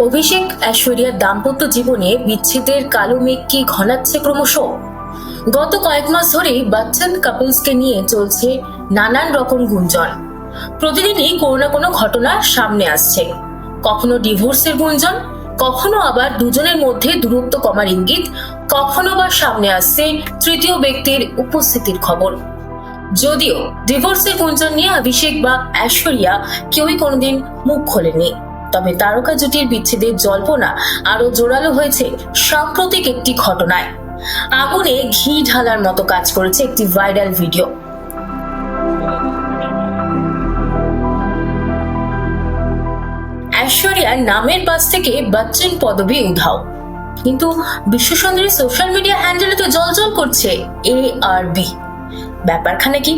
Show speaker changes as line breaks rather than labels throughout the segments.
অভিষেক ঐশ্বরিয়ার দাম্পত্য জীবনে বিচ্ছেদের কালো মেঘ কি ঘনাচ্ছে ক্রমশ? গত কয়েক মাস ধরেই বাচ্চান কাপলসকে নিয়ে চলছে নানান রকম গুঞ্জন। প্রতিদিনই কোনো না কোনো ঘটনা সামনে আসছে। কখনো ডিভোর্সের গুঞ্জন, কখনো আবার দুজনের মধ্যে দূরত্ব কমার ইঙ্গিত, কখনো বা সামনে আসছে তৃতীয় ব্যক্তির উপস্থিতির খবর। যদিও ডিভোর্সের গুঞ্জন নিয়ে অভিষেক বা ঐশ্বরিয়া কেউই কোনোদিন মুখ খোলেনি তবে তারকা জুটির বিচ্ছেদের জল্পনা আরও জোরালো হয়েছে সাম্প্রতিক একটি ঘটনায়। আগুনে ঘি ঢালার মতো কাজ করেছে একটি ভাইরাল ভিডিও। ঐশ্বরিয়ার নামের পাশ থেকে বচ্চন পদবি উধাও। কিন্তু বিশ্বসুন্দরী সোশ্যাল মিডিয়া হ্যান্ডেলে তো জলজল করছে এ আর বি। ব্যাপারখানে কি?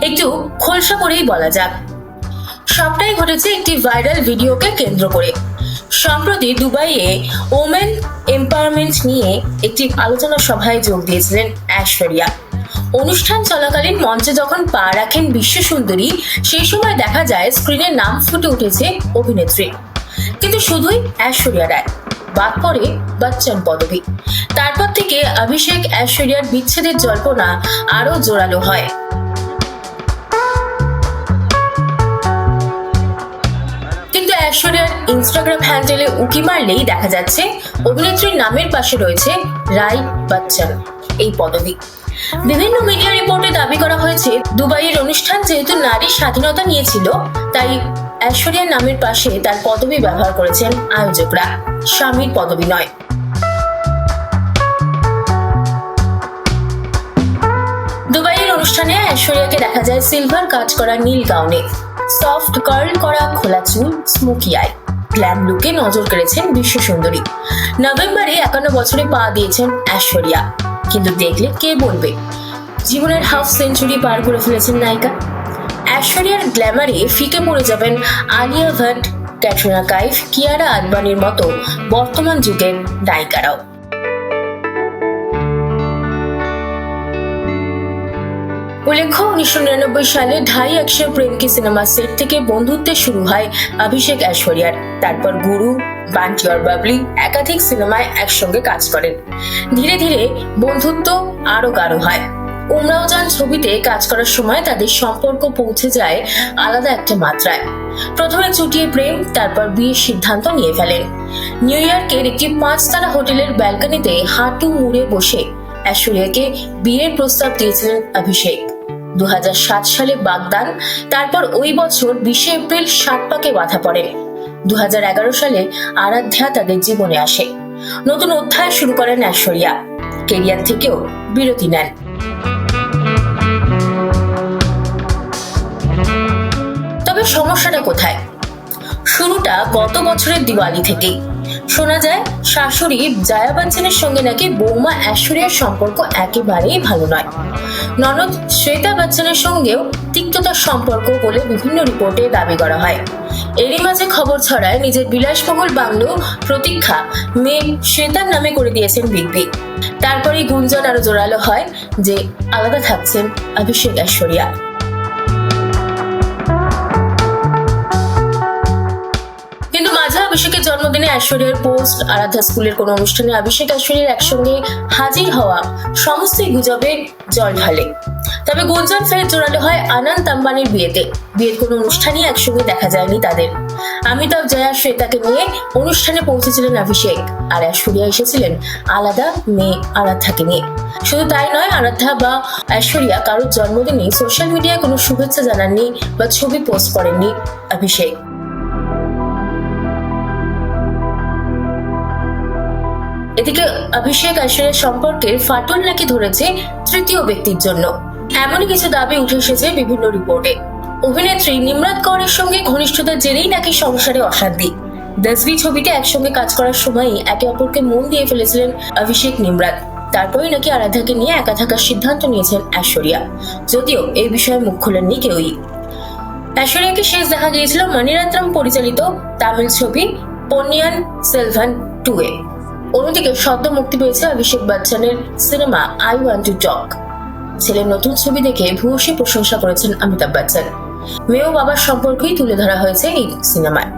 একটু খোলসা করেই বলা যাক। সবটাই ঘটেছে একটি ভাইরাল ভিডিওকে কেন্দ্র করে। সম্প্রতি দুবাইয়ে ওমেন এম্পাওয়ারমেন্ট নিয়ে একটি আলোচনা সভায় যোগ দিয়েছিলেন ঐশ্বরিয়া অনুষ্ঠান চলাকালীন মঞ্চে যখন পা রাখেন বিশ্ব সুন্দরী সেই সময় দেখা যায় স্ক্রিনের নাম ফুটে উঠেছে অভিনেত্রী। কিন্তু শুধুই ঐশ্বরিয়া রায় বাদ পড়ে বচ্চন পদবী। তারপর থেকে অভিষেক ঐশ্বরিয়ার বিচ্ছেদের জল্পনা আরও জোরালো হয়। ঐশ্বরিয়ার ইনস্টাগ্রাম হ্যান্ডেলে উকি মারলেই দেখা যাচ্ছে অভিনেত্রীর নামের পাশে রয়েছে রায় বচ্চন, এই পদবী। বিভিন্ন মিডিয়া রিপোর্টে দাবি করা হয়েছে, দুবাইয়ের অনুষ্ঠান যেহেতু নারীর স্বাধীনতা নিয়েছিল, তাই ঐশ্বরিয়ার নামের পাশে তার পদবি ব্যবহার করেছেন আয়োজকরা। স্বামীর পদবি নয়। দুবাইয়ের অনুষ্ঠানে ঐশ্বরিয়াকে দেখা যায় সিলভার কাজ করা নীল গাউনে। সফট কার্ল করা খোলা চুল, স্মোকি আই। গ্ল্যাম লুকে নজর কেড়েছেন বিশ্ব সুন্দরী। নভেম্বরে একান্ন বছরে পা দিয়েছেন ঐশ্বরিয়া। কিন্তু দেখলে কে বলবে? জীবনের হাফ সেঞ্চুরি পার করে ফেলেছেন নায়িকা। ঐশ্বরিয়ার গ্ল্যামারে ফিকে পড়ে যাবেন আলিয়া ভাট, ক্যাটরিনা কাইফ, কিয়ারা আদবানির মতো বর্তমান যুগের নায়িকারাও। উল্লেখ্য, উনিশশো নিরানব্বই সালে ঢাই একশো প্রেম কি সিনেমা সেট থেকে বন্ধুত্বের শুরু হয় অভিষেক ঐশ্বরিয়ার। তারপর গুরু, বান্টি অর বাবলি একাধিক সিনেমায় একসঙ্গে কাজ করেন। ধীরে ধীরে বন্ধুত্ব আরও গাঢ় হয়। উমরাও যান ছবিতে কাজ করার সময় তাদের সম্পর্ক পৌঁছে যায় আলাদা একটা মাত্রায়। প্রথমে চুটিয়ে প্রেম, তারপর বিয়ের সিদ্ধান্ত নিয়ে ফেলেন। নিউ ইয়র্কের একটি পাঁচতারা হোটেলের ব্যালকনিতে হাঁটু মুড়ে বসে ঐশ্বরিয়াকে বিয়ের প্রস্তাব দিয়েছিলেন অভিষেক। দু হাজার সাত সালে বাগদান, তারপর ওই বছর বিশে এপ্রিল সাত পাকে বাধা পড়ে। দু সালে আরাধ্যা তাদের জীবনে আসে। নতুন অধ্যায় শুরু করেন ঐশ্বরিয়া। কেরিয়ার থেকেও বিরতি নেন। তবে সমস্যাটা কোথায়? শুরুটা গত বছরের দিওয়ালি থেকেই। শোনা যায়, শাশুড়ি জয়া বচ্চনের সঙ্গে নাকি বৌমা ঐশ্বরিয়ার সম্পর্ক একেবারেই ভালো নয়। ননদ শ্বেতা বচ্চনের সঙ্গেও তিক্ততার সম্পর্ক বলে বিভিন্ন রিপোর্টে দাবি করা হয়। এরই মাঝে খবর ছড়ায় নিজের বিলাসবহুল বাংলো প্রতীক্ষা মেয়ে শ্বেতার নামে করে দিয়েছেন বিগ বি। তারপরেই গুঞ্জন আরও জোরালো হয় যে আলাদা থাকছেন অভিষেক ঐশ্বরিয়া। অভিষেকের জন্মদিনে ঐশ্বরিয়ার পোস্ট, আরাধ্যা স্কুলের কোনো অনুষ্ঠানে অভিষেক ঐশ্বরিয়ার একসঙ্গে হাজির হওয়া সমস্তই গুজবে জল ঢালে তবে গুঞ্জন ফের জোরালো হয় আনন্দ আম্বানির বিয়েতে। বিয়ের কোনো অনুষ্ঠানই একসঙ্গে দেখা যায়নি তাদের। অমিতাভ জয়া, শ্বেতাকে নিয়ে অনুষ্ঠানে পৌঁছেছিলেন অভিষেক। আর ঐশ্বরিয়া এসেছিলেন আলাদা মেয়ে আরাধ্যাকে নিয়ে। শুধু তাই নয়, আরাধ্যা বা ঐশ্বরিয়া কারোর জন্মদিনে সোশ্যাল মিডিয়ায় কোনো শুভেচ্ছা জানাননি বা ছবি পোস্ট করেননি অভিষেক। এদিকে অভিষেক ঐশ্বরিয়ার সম্পর্কে ফাটল নাকি ধরেছে তৃতীয় ব্যক্তির জন্য। এমনই কিছু দাবি উঠে এসেছে বিভিন্ন রিপোর্টে। অভিনেত্রী নিমরাত কৌরের সঙ্গে ঘনিষ্ঠতার জেরেই নাকি সংসারে অশান্তি। দসবি ছবিতে একসঙ্গে কাজ করার সময়ই একে অপরকে মন দিয়ে ফেলেছিলেন অভিষেক নিমরাত। তারপরেই নাকি আরাধ্যাকে নিয়ে একা থাকার সিদ্ধান্ত নিয়েছেন ঐশ্বরিয়া। যদিও এই বিষয়ে মুখ খোলেননি কেউই। ঐশ্বরিয়াকে শেষ দেখা গিয়েছিল মণিরত্নম পরিচালিত তামিল ছবি পন্নিয়ান সেলভান টু এ অন্যদিকে সদ্য মুক্তি পেয়েছে অভিষেক বচ্চনের cinema I want to talk. ছেলের নতুন ছবি দেখে ভূয়সী প্রশংসা করেছেন অমিতাভ বচ্চন। মেয়ে বাবার সম্পর্কেই তুলে ধরা হয়েছে এই সিনেমায়।